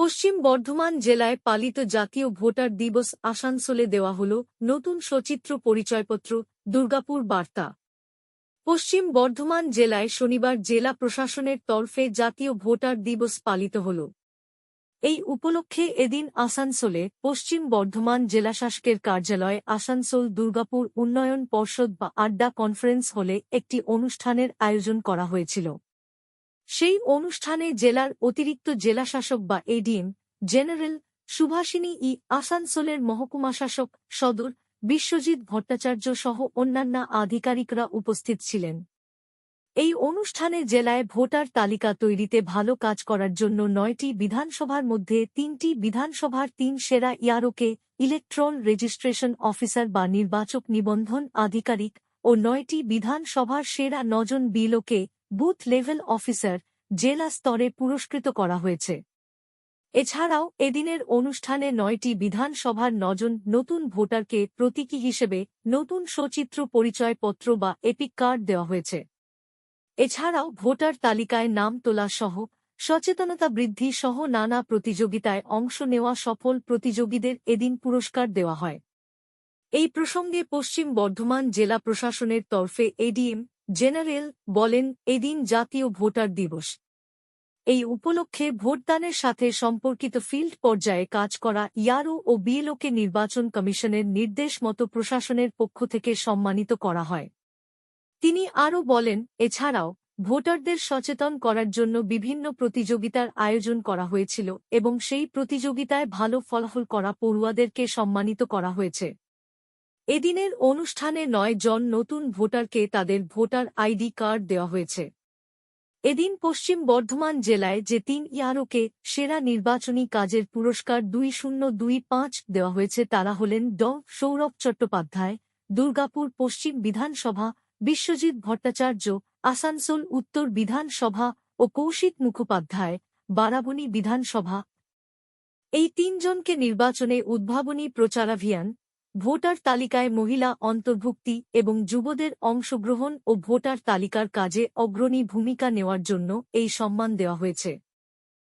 পশ্চিম বর্ধমান জেলায় পালিত জাতীয় ভোটার দিবস আসানসোলে দেওয়া হল নতুন সচিত্র পরিচয়পত্র, দুর্গাপুর বার্তা। পশ্চিম বর্ধমান জেলায় শনিবার জেলা প্রশাসনের তরফে জাতীয় ভোটার দিবস পালিত হল। এই উপলক্ষে এদিন আসানসোলে পশ্চিম বর্ধমান জেলাশাসকের কার্যালয়ে, আসানসোল দুর্গাপুর উন্নয়ন পর্ষদ বা আড্ডা কনফারেন্স হলে একটি অনুষ্ঠানের আয়োজন করা হয়েছিল। সেই অনুষ্ঠানে জেলার অতিরিক্ত জেলাশাসক বা এডিএম জেনারেল সুভাষিনী ই আসানসোলের মহকুমাশাসক সদর বিশ্বজিৎ ভট্টাচার্য সহ অন্যান্য আধিকারিকরা উপস্থিত ছিলেন। এই অনুষ্ঠানে জেলায় ভোটার তালিকা তৈরিতে ভালো কাজ করার জন্য নয়টি বিধানসভার মধ্যে তিনটি বিধানসভার তিন সেরা ইয়ারোকে ইলেকট্রন রেজিস্ট্রেশন অফিসার বা নির্বাচক নিবন্ধন আধিকারিক ও নয়টি বিধানসভার সেরা নজন বিলোকে বুথ লেভেল অফিসার জেলা স্তরে পুরস্কৃত করা হয়েছে। এছাড়াও এদিনের অনুষ্ঠানে নয়টি বিধানসভার নজন নতুন ভোটারকে প্রতীকী হিসেবে নতুন সচিত্র পরিচয়পত্র বা এপিক কার্ড দেওয়া হয়েছে। এছাড়াও ভোটার তালিকায় নাম তোলা সহ সচেতনতা বৃদ্ধি সহ নানা প্রতিযোগিতায় অংশ নেওয়া সফল প্রতিযোগীদের এদিন পুরস্কার দেওয়া হয়। এই প্রসঙ্গে পশ্চিম বর্ধমান জেলা প্রশাসনের তরফে এডিএম জেনারেল বলেন, এদিন জাতীয় ভোটার দিবস। এই উপলক্ষে ভোটদানের সাথে সম্পর্কিত ফিল্ড পর্যায়ে কাজ করা ইয়ারও ও বিএলওকে নির্বাচন কমিশনের নির্দেশ মতো প্রশাসনের পক্ষ থেকে সম্মানিত করা হয়। তিনি আরও বলেন, এছাড়াও ভোটারদের সচেতন করার জন্য বিভিন্ন প্রতিযোগিতার আয়োজন করা হয়েছিল এবং সেই প্রতিযোগিতায় ভালো ফলাফল করা পড়ুয়াদেরকে সম্মানিত করা হয়েছে। এদিনের অনুষ্ঠানে নয় জন নতুন ভোটারকে তাদের ভোটার আইডি কার্ড দেওয়া হয়েছে। এদিন পশ্চিম বর্ধমান জেলায় যে তিন ইয়ারোকে সেরা নির্বাচনী কাজের পুরস্কার দুই শূন্য দুই পাঁচ দেওয়া হয়েছে তারা হলেন ড. সৌরভ চট্টোপাধ্যায়, দুর্গাপুর পশ্চিম বিধানসভা, বিশ্বজিৎ ভট্টাচার্য, আসানসোল উত্তর বিধানসভা ও কৌশিক মুখোপাধ্যায়, বারাবণী বিধানসভা। এই তিনজনকে নির্বাচনে উদ্ভাবনী প্রচারাভিয়ান ভোটার তালিকায় মহিলা অন্তর্ভুক্তি এবং যুবদের অংশগ্রহণ ও ভোটার তালিকার কাজে অগ্রণী ভূমিকা নেওয়ার জন্য এই সম্মান দেওয়া হয়েছে।